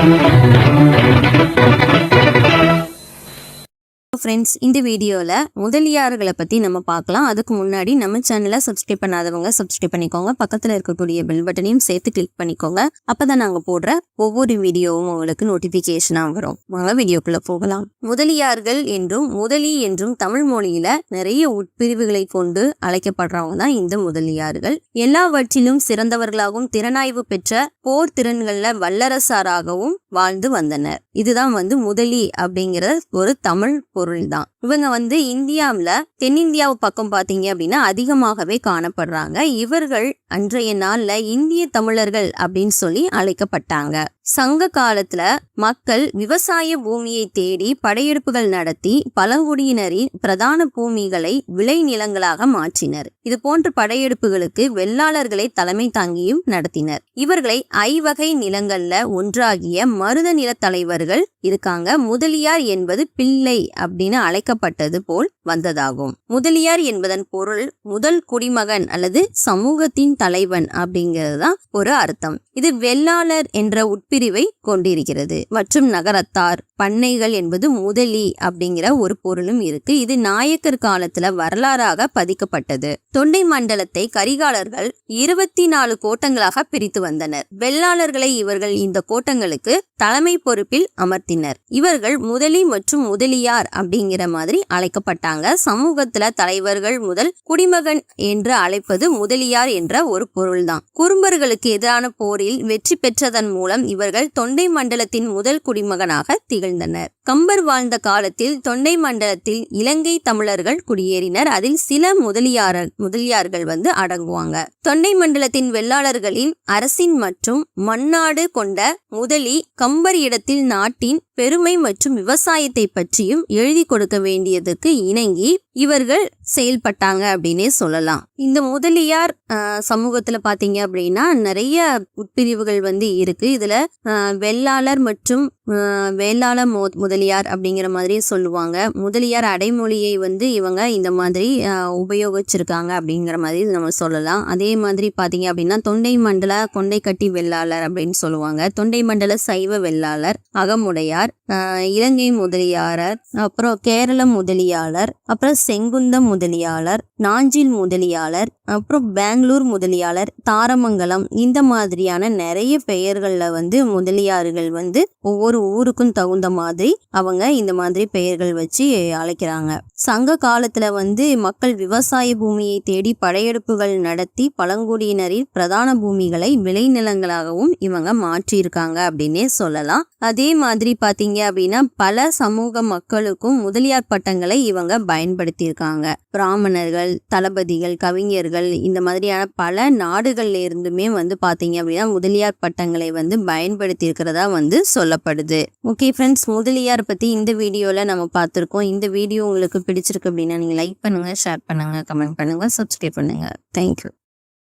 Thank you. Friends இந்த வீடியோவில் முதலியார்களை பற்றி நம்ம பார்க்கலாம். அதுக்கு முன்னாடி நம்ம சேனலை சப்ஸ்கிரைப் பண்ணாதவங்க சப்ஸ்கிரைப் பண்ணிக்கோங்க. பக்கத்தில் இருக்கக்கூடிய பெல் பட்டனையும் சேர்த்து கிளிக் பண்ணிக்கோங்க. அப்போ தான் நாங்கள் போடுற ஒவ்வொரு வீடியோவும் உங்களுக்கு நோட்டிஃபிகேஷனாக வரும். வாங்க வீடியோக்குள்ளே போகலாம். முதலியார்கள் என்றும் முதலி என்றும் தமிழ் மொழியில் நிறைய உட்பிரிவுகளை கொண்டு அழைக்கப்படுறவங்க தான் இந்த முதலியார்கள். எல்லாவற்றிலும் சிறந்தவர்களாகவும் திறனாய்வு பெற்ற போர் திறன்களில் வல்லரசாராகவும் வாழ்ந்து வந்தனர். இதுதான் வந்து முதலி அப்படிங்கிற ஒரு தமிழ் பொருள். தான் இவங்க வந்து இந்தியாவில் தென்னிந்தியாவு பக்கம் பார்த்தீங்க அப்படின்னா அதிகமாகவே காணப்படுறாங்க. இவர்கள் அன்றைய நாளில் இந்திய தமிழர்கள் அப்படின்னு சொல்லி அழைக்கப்பட்டாங்க. சங்க காலத்துல மக்கள் விவசாய பூமியை தேடி படையெடுப்புகள் நடத்தி பழங்குடியினரின் பிரதான பூமிகளை விளைநிலங்களாக மாற்றினர். இது போன்ற படையெடுப்புகளுக்கு வெள்ளாளர்களை தலைமை தாங்கியும் நடத்தினர். இவர்களை ஐவகை நிலங்கள்ல ஒன்றாகிய மருத நில தலைவர்கள் இருக்காங்க. முதலியார் என்பது பிள்ளை அப்படின்னு அழைக்க அழைக்கப்பட்டது போல் வந்ததாகும். முதலியார் என்பதன் பொருள் முதல் குடிமகன் அல்லது சமூகத்தின் தலைவன் அப்படிங்கிறது தான் ஒரு அர்த்தம். இது வெள்ளாளர் என்ற உட்பிரிவை கொண்டிருக்கிறது. மற்றும் நகரத்தார் பண்ணைகள் என்பது முதலி அப்படிங்கிற ஒரு பொருளும் இருக்கு. இது நாயக்கர் காலத்துல வரலாறாக பதிக்கப்பட்டது. தொண்டை மண்டலத்தை கரிகாலர்கள் இருபத்தி நாலு கோட்டங்களாக பிரித்து வந்தனர். வெள்ளாளர்களை இவர்கள் இந்த கோட்டங்களுக்கு தலைமை பொறுப்பில் அமர்த்தினர். இவர்கள் முதலி மற்றும் முதலியார் அப்படிங்கிற மாதிரி அழைக்கப்பட்டாங்க. சமூகத்துல தலைவர்கள் முதல் குடிமகன் என்று அழைப்பது முதலியார் என்ற ஒரு பொருள்தான். குறும்பர்களுக்கு எதிரான போரில் வெற்றி பெற்றதன் மூலம் இவர்கள் தொண்டை மண்டலத்தின் முதல் குடிமகனாக திகழ்ந்தனர். கம்பர் வாழ்ந்த காலத்தில் தொண்டை மண்டலத்தில் இலங்கை தமிழர்கள் குடியேறினர். அதில் சில முதலியார முதலியார்கள் வந்து அடங்குவாங்க. தொண்டை மண்டலத்தின் வெள்ளாளர்களின் அரசின் மற்றும் மண்ணாடு கொண்ட முதலி கம்பர் இடத்தில் நாட்டின் பெருமை மற்றும் விவசாயத்தை பற்றியும் எழுதி கொடுக்க வேண்டியதுக்கு இணங்கி இவர்கள் செயல்பட்டாங்க அப்படின்னே சொல்லலாம். இந்த முதலியார் சமூகத்தில் சமூகத்துல பாத்தீங்க அப்படின்னா நிறைய உட்பிரிவுகள் வந்து இருக்கு. இதுல வெள்ளாளர் மற்றும் ஆஹ், வேளாள மோ முதலியார் அப்படிங்கிற மாதிரி சொல்லுவாங்க. முதலியார் அடைமொழியை வந்து இவங்க இந்த மாதிரி உபயோகிச்சிருக்காங்க அப்படிங்கிற மாதிரி நம்ம சொல்லலாம். அதே மாதிரி பாத்தீங்க அப்படின்னா தொண்டை மண்டல கொண்டை கட்டி வெள்ளாளர் அப்படின்னு சொல்லுவாங்க. தொண்டை மண்டல சைவ வெள்ளாளர் அகமுடையார் இலங்கை முதலியாரர் அப்புறம் கேரள முதலியாளர் அப்புறம் செங்குந்தம் முதலியாளர் நாஞ்சில் முதலியாளர் அப்புறம் பெங்களூர் முதலியாளர் தாரமங்கலம் இந்த மாதிரியான நிறைய பெயர்களில் வந்து முதலியார்கள் வந்து ஒவ்வொரு ஊருக்கும் தகுந்த மாதிரி அவங்க இந்த மாதிரி பெயர்கள் வச்சு அழைக்கிறாங்க. சங்க காலத்தில் வந்து மக்கள் விவசாய பூமியை தேடி படையெடுப்புகள் நடத்தி பழங்குடியினரின் பிரதான பூமிகளை விளைநிலங்களாகவும் இவங்க மாற்றியிருக்காங்க அப்படின்னே சொல்லலாம். அதே மாதிரி பார்த்தீங்க அப்படின்னா பல சமூக மக்களுக்கும் முதலியார் பட்டங்களை இவங்க பயன்படுத்தியிருக்காங்க. பிராமணர்கள் தளபதிகள் கவிஞர்கள் இந்த மாதிரியான பல நாடுகள்ல இருந்துமே வந்து பாத்தீங்க அப்படின்னா முதலியார் பட்டங்களை வந்து பயன்படுத்தி இருக்கிறதா வந்து சொல்லப்படுது. ஓகே ஃப்ரெண்ட்ஸ் முதலியார் பத்தி இந்த வீடியோல நம்ம பார்த்துருக்கோம். இந்த வீடியோ உங்களுக்கு பிடிச்சிருக்கு அப்படின்னா நீங்க லைக் பண்ணுங்க ஷேர் பண்ணுங்க கமெண்ட் பண்ணுங்க சப்ஸ்கிரைப் பண்ணுங்க. தேங்க்யூ